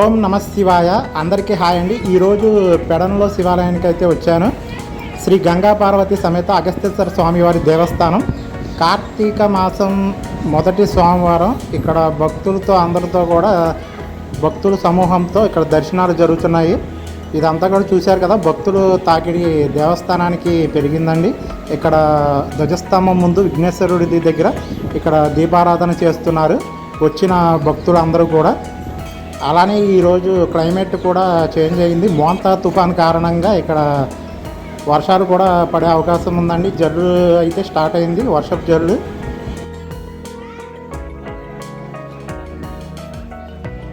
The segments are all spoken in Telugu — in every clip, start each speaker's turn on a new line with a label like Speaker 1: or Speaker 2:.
Speaker 1: ఓం నమ శివాయ. అందరికీ హాయ్ అండి. ఈరోజు పెడనలో శివాలయానికి అయితే వచ్చాను. శ్రీ గంగా పార్వతి సమేత అగస్తేశ్వర స్వామివారి దేవస్థానం. కార్తీక మాసం మొదటి సోమవారం ఇక్కడ భక్తులతో అందరితో కూడా భక్తుల సమూహంతో ఇక్కడ దర్శనాలు జరుగుతున్నాయి. ఇదంతా కూడా చూశారు కదా భక్తులు తాకిడి దేవస్థానానికి పెరిగిందండి. ఇక్కడ ధ్వజస్తంభం ముందు విఘ్నేశ్వరుడి దగ్గర ఇక్కడ దీపారాధన చేస్తున్నారు. వచ్చిన భక్తులు అందరూ కూడా అలానే ఈరోజు క్లైమేట్ కూడా చేంజ్ అయింది. మోంతా తుఫాన్ కారణంగా ఇక్కడ వర్షాలు కూడా పడే అవకాశం ఉందండి. జల్లు అయితే స్టార్ట్ అయింది. వర్షపు జల్లు.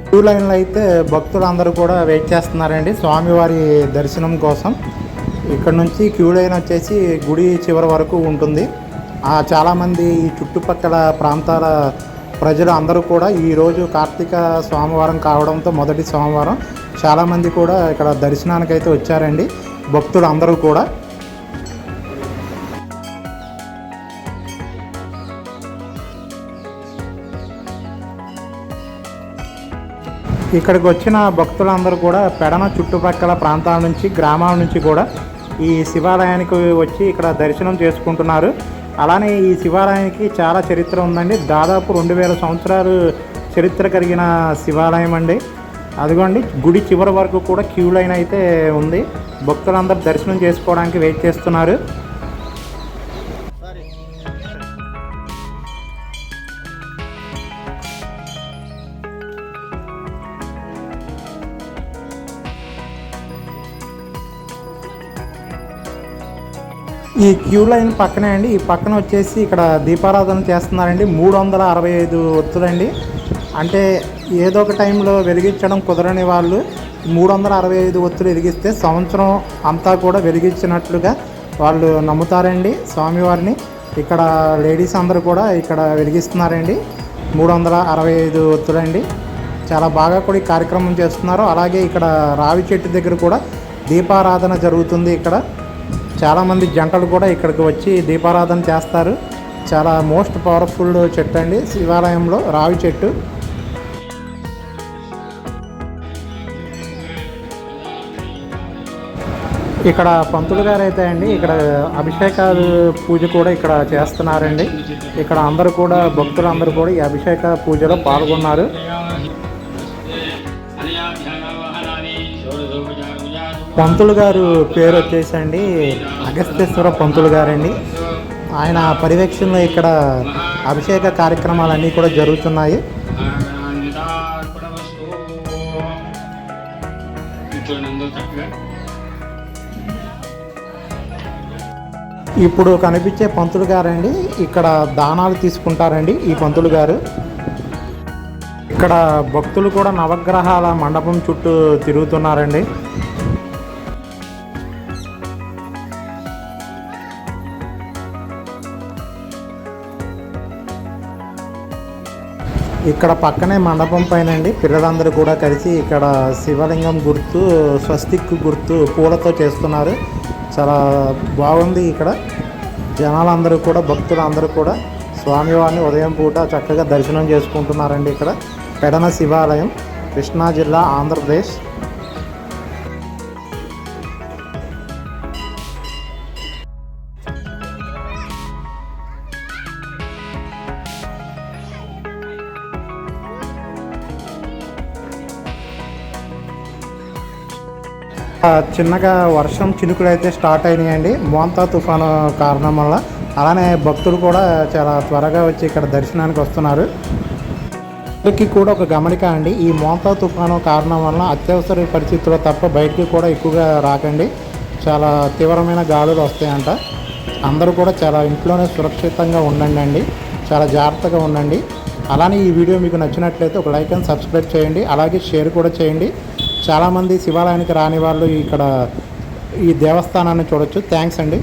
Speaker 1: క్యూ లైన్లో అయితే భక్తులు అందరూ కూడా వెయిట్ చేస్తున్నారండి. స్వామివారి దర్శనం కోసం. ఇక్కడ నుంచి క్యూ లైన్ వచ్చేసి గుడి చివరి వరకు ఉంటుంది. ఆ, చాలామంది ఈ చుట్టుపక్కల ప్రాంతాల ప్రజలు అందరూ కూడా ఈరోజు కార్తీక సోమవారం కావడంతో మొదటి సోమవారం చాలామంది కూడా ఇక్కడ దర్శనానికి అయితే వచ్చారండి. భక్తులు అందరూ కూడా. ఇక్కడికి వచ్చిన భక్తులందరూ కూడా పెడన చుట్టుపక్కల ప్రాంతాల నుంచి గ్రామాల నుంచి కూడా ఈ శివాలయానికి వచ్చి ఇక్కడ దర్శనం చేసుకుంటున్నారు. అలానే ఈ శివాలయానికి చాలా చరిత్ర ఉందండి. దాదాపు రెండు వేల సంవత్సరాలు చరిత్ర కలిగిన శివాలయం అండి. అదిగోండి గుడి చివరి వరకు కూడా క్యూ లైన్ అయితే ఉంది. భక్తులందరూ దర్శనం చేసుకోవడానికి వెయిట్ చేస్తున్నారు. ఈ క్యూ లైన్ పక్కనే అండి. ఈ పక్కన వచ్చేసి ఇక్కడ దీపారాధన చేస్తున్నారండి. మూడు వందల అరవై ఐదు ఒత్తులండి. అంటే ఏదో ఒక టైంలో వెలిగించడం కుదరని వాళ్ళు మూడు వందల అరవై ఐదు ఒత్తులు వెలిగిస్తే సంవత్సరం అంతా కూడా వెలిగించినట్లుగా వాళ్ళు నమ్ముతారండి స్వామివారిని. ఇక్కడ లేడీస్ అందరూ కూడా ఇక్కడ వెలిగిస్తున్నారండి. మూడు వందల అరవై ఐదు ఒత్తులండి. చాలా బాగా కూడా ఈ కార్యక్రమం చేస్తున్నారు. అలాగే ఇక్కడ రావి చెట్టు దగ్గర కూడా దీపారాధన జరుగుతుంది ఇక్కడ. చాలామంది జంటలు కూడా ఇక్కడికి వచ్చి దీపారాధన చేస్తారు. చాలా మోస్ట్ పవర్ఫుల్ చెట్టు అండి. శివాలయంలో రావి చెట్టు. ఇక్కడ పంతులు గారు అయితే అండి ఇక్కడ అభిషేకాలు పూజ కూడా ఇక్కడ చేస్తున్నారండి. ఇక్కడ అందరూ కూడా భక్తులు అందరూ కూడా ఈ అభిషేక పూజలో పాల్గొన్నారు. పంతులు గారు పేరు వచ్చేసండి అగస్తేశ్వర పంతులు గారండి. ఆయన పర్యవేక్షణలో ఇక్కడ అభిషేక కార్యక్రమాలన్నీ కూడా జరుగుతున్నాయి. ఇప్పుడు కనిపించే పంతులు గారండి. ఇక్కడ దానాలు తీసుకుంటారండి ఈ పంతులు గారు. ఇక్కడ భక్తులు కూడా నవగ్రహాల మండపం చుట్టూ తిరుగుతున్నారండి. ఇక్కడ పక్కనే మండపం పైన అండి పిల్లలందరూ కూడా కలిసి ఇక్కడ శివలింగం గుర్తు స్వస్తిక్ గుర్తు పూలతో చేస్తున్నారు. చాలా బాగుంది ఇక్కడ. జనాలందరూ కూడా భక్తులందరూ కూడా స్వామివారిని ఉదయం పూట చక్కగా దర్శనం చేసుకుంటున్నారండి ఇక్కడ. పెడన శివాలయం కృష్ణా జిల్లా ఆంధ్రప్రదేశ్. చిన్నగా వర్షం చినుకులు అయితే స్టార్ట్ అయినాయండి. మోంతా తుఫాను కారణం వల్ల. అలానే భక్తులు కూడా చాలా త్వరగా వచ్చి ఇక్కడ దర్శనానికి వస్తున్నారు. అందరికీ కూడా ఒక గమనిక అండి. ఈ మోంతా తుఫాను కారణం వల్ల అత్యవసర పరిస్థితుల్లో తప్ప బయటికి కూడా ఎక్కువగా రాకండి. చాలా తీవ్రమైన గాలులు వస్తాయంట. అందరూ కూడా చాలా ఇంట్లోనే సురక్షితంగా ఉండండి అండి. చాలా జాగ్రత్తగా ఉండండి. అలానే ఈ వీడియో మీకు నచ్చినట్లయితే ఒక లైక్ అండ్ సబ్స్క్రైబ్ చేయండి. అలాగే షేర్ కూడా చేయండి. చాలామంది శివాలయానికి రాని వాళ్ళు ఇక్కడ ఈ దేవస్థానాన్ని చూడొచ్చు. థ్యాంక్స్ అండి.